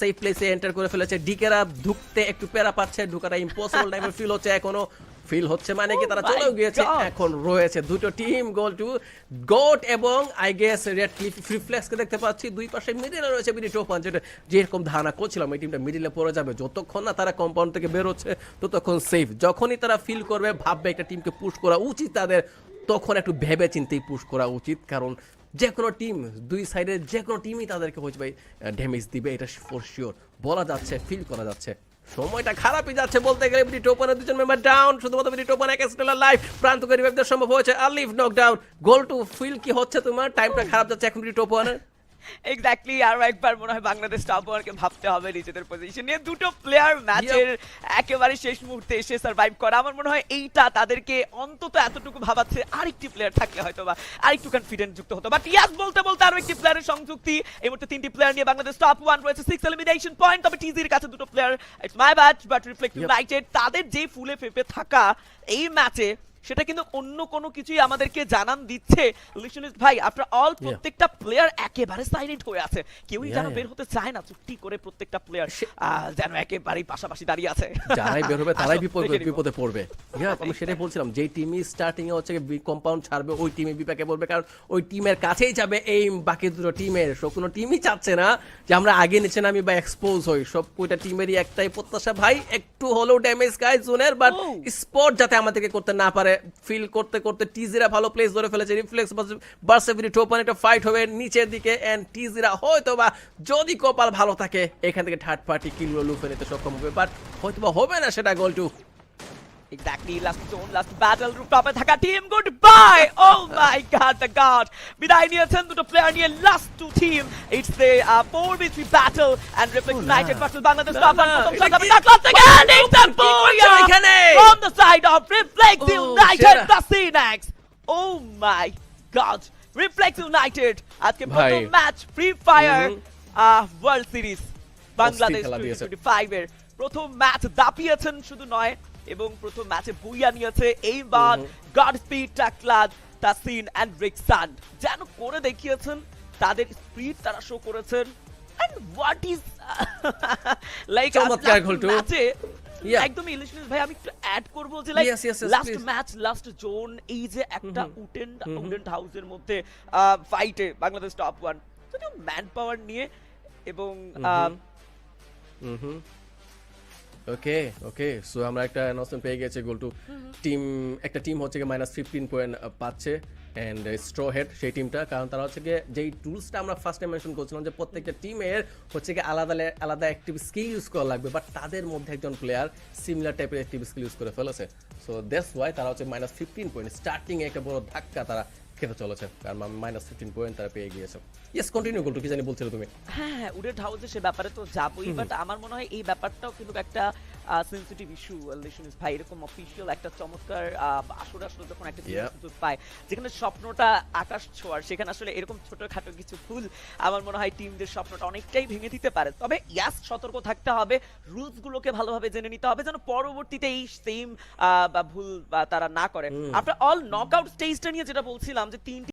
Safe প্লেসে enter করে ফেলেছে। ডিকেরা ঢুকতে একটু পেরা পাচ্ছে ঢুকাটা ইম্পসিবল টাইপের ফিল হচ্ছে এখনও। ফিল হচ্ছে মানে কি তারা Oh চলেও গিয়েছে এখন রয়েছে দুটো টিম গোল টু গোট এবং আই গেস রেড ক্লিফ ফ্রিফ্লেক্সকে দেখতে পাচ্ছি। দুই পাশে মিডিলে রয়েছে মিডি টোপান যেটা যেরকম ধারণা করছিলাম এই টিমটা মিডিলে পড়ে যাবে। যতক্ষণ না তারা কম্পাউন্ড থেকে বেরোচ্ছে ততক্ষণ সেফ যখনই তারা ফিল করবে ভাববে একটা টিমকে পুশ করা উচিত তাদের তখন একটু ভেবে চিন্তেই পুশ করা উচিত। কারণ যে কোনো টিম দুই সাইডের যে কোনো টিমই তাদেরকে হচ্ছে ভাই ড্যামেজ দিবে, এটা ফর শিওর বলা যাচ্ছে ফিল করা যাচ্ছে। সময়টা খারাপই যাচ্ছে বলতে গেলে বিডি টোপানের দুজন মেম্বার ডাউন শুধুমাত্র বিডি টোপান এক স্টেলার লাইফ প্রান্ত করে সম্ভব হয়েছে। Alif knock down goal to feel কি হচ্ছে তোমার? টাইমটা খারাপ যাচ্ছে, এখন বিডি টোপানের এক্স্যাক্টলি আরও একবার মনে হয় বাংলাদেশ টপ ওয়ানকে ভাবতে হবে নিজেদের পজিশন নিয়ে। দুটো প্লেয়ার ম্যাচের একেবারে শেষ মুহূর্তে এসে সার্ভাইভ করা। আমার মনে হয় এইটা তাদেরকে অন্তত এতটুকু ভাবাচ্ছে আরেকটি প্লেয়ার থাকলে হয়তো বা আরেকটু কনফিডেন্ট যুক্ত হতো। বাট ইয়াস বলতে বলতে আরও একটি প্লেয়ারের সংযুক্তি। এই মুহূর্তে তিনটি প্লেয়ার নিয়ে বাংলাদেশ টপ ওয়ান রয়েছে সিক্স এলিমিনেশন পয়েন্ট তবে টিজির কাছে দুটো player it's my bat but reflect. United তাদের যে ফুলে ফেপে থাকা এই ম্যাচে সেটা কিন্তু অন্য কোনো কিছুই আমাদেরকে জানান দিচ্ছে। লিশনিস ভাই আপনার অল প্রত্যেকটা প্লেয়ার একেবারে সাইলেন্ট হয়ে আছে। কেউই যেন বের হতে চায় না চুক্তি করে প্রত্যেকটা প্লেয়ার যেন একেবারেই পাশাপাশি দাঁড়িয়ে আছে। যারাই বের হবে তারাই বিপদ। বিপদে পড়বে। আমি সেটাই বলছিলাম যেই টিমই স্টার্টিং এ হচ্ছে কম্পাউন্ড ছাড়বে ওই টিমে বিপাকে পড়বে কারণ ওই টিমের কাছেই যাবে এই বাকি দুটো টিমের সব কোনো টিমই চাচ্ছে না যে আমরা আগে নিচে নামি বা এক্সপোজ হই। সব কয়টা টিমেরই একটাই প্রত্যাশা। ভাই একটু হলেও ড্যামেজ গাই জোনের বাট! স্পট যাতে আমাদেরকে করতে না পারে করে ফিল করতে করতে টিজিরা ভালো প্লেস ধরে ফেলেছে রিফ্লেক্স বার্সেভিনি টোপন একটা ফাইট হবে নিচের দিকে অ্যান্ড টিজিরা হয়তো বা যদি কপাল ভালো থাকে এখান থেকে থার্ড পার্টি কিলগুলো লুফে নিতে সক্ষম হবে বাট হয়তো বা হবে না সেটা goal to Exactly, last zone, last battle, রূপটাপে থাকা team, goodbye! Oh my god, the god! বিদায় নিয়েছেন দুটো player near last two team. It's the uh, 4v3 battle and Reflex United versus Bangladesh. Rafa, প্রথম shot, Rafa, not last again! It's a 4 side of Reflex oh, United Brasilex. Oh my god. Reflex united আজকে প্রথম match free fire world series Bangladesh 25 এর প্রথম match দাপিয়েছেন শুধু নয় এবং প্রথম ম্যাচে বুইয়া নিয়েছে এইবার গডস্পিড টাকলাদ তাসিন অ্যান্ড রিক্সান যেন করে দেখিয়েছেন তাদের স্পিড তারা শো করেছেন। অ্যান্ড হোয়াট ইজ লাইক চমৎকার ঘটু একদম ইলিশনিস ভাই আমি একটু অ্যাড করব যে like last match last zone এই যে একটা উটেন উটেন হাউসের মধ্যে ফাইটে বাংলাদেশ টপ ওয়ান যদিও ম্যান পাওয়ার নিয়ে এবং হুম ওকে ওকে সো আমরা একটা অ্যানাউন্সমেন্ট পেয়ে গেছে গোল টু টিম একটা টিম হচ্ছে মাইনাস ফিফটিন পয়েন্ট পাচ্ছে। অ্যান্ড স্ট্র হেড সেই টিমটা কারণ তারা হচ্ছে গিয়ে যেই টুলসটা আমরা ফার্স্টে মেনশন করছিলাম, যে প্রত্যেকটা টিমের হচ্ছে গিয়ে আলাদা আলাদা অ্যাক্টিভ স্কিল ইউজ করা লাগবে। বাট তাদের মধ্যে একজন প্লেয়ার সিমিলার টাইপের অ্যাক্টিভ স্কিল ইউজ করে ফেলেছে। সো দ্যাটস ওয়াই তারা হচ্ছে মাইনাস ফিফটিন পয়েন্ট স্টার্টিং একটা বড় ধাক্কা তারা খেতে চলেছে? আর মাইনাস ফিফটিন পয়েন্ট তারা পেয়ে গিয়েছে। ইয়েস কন্টিনিউ টু কি জানি বলছিলে তুমি? হ্যাঁ হ্যাঁ উডেড হাউসে সে ব্যাপারে তো যাবই বাট আমার মনে হয় এই ব্যাপারটাও কিন্তু একটা সেন্সিটিভ ইস্যু লিশনিস ভাই এরকম অফিসিয়াল একটা চমৎকার আসর আসলে যখন একটা. সুযোগ পায় যেখানে স্বপ্নটা আকাশ ছোঁয়ার সেখানে আসলে এরকম ছোটখাটো কিছু ভুল আমার মনে হয় টিমদের স্বপ্নটা অনেকটাই ভেঙে দিতে পারে তবে ইয়াস সতর্ক থাকতে হবে রুলস গুলোকে ভালোভাবে জেনে নিতে হবে যেন পরবর্তীতে এই সেম বা ভুল বা তারা না করে। আপনার অল নকআউট স্টেজটা নিয়ে যেটা বলছিলাম যে তিনটি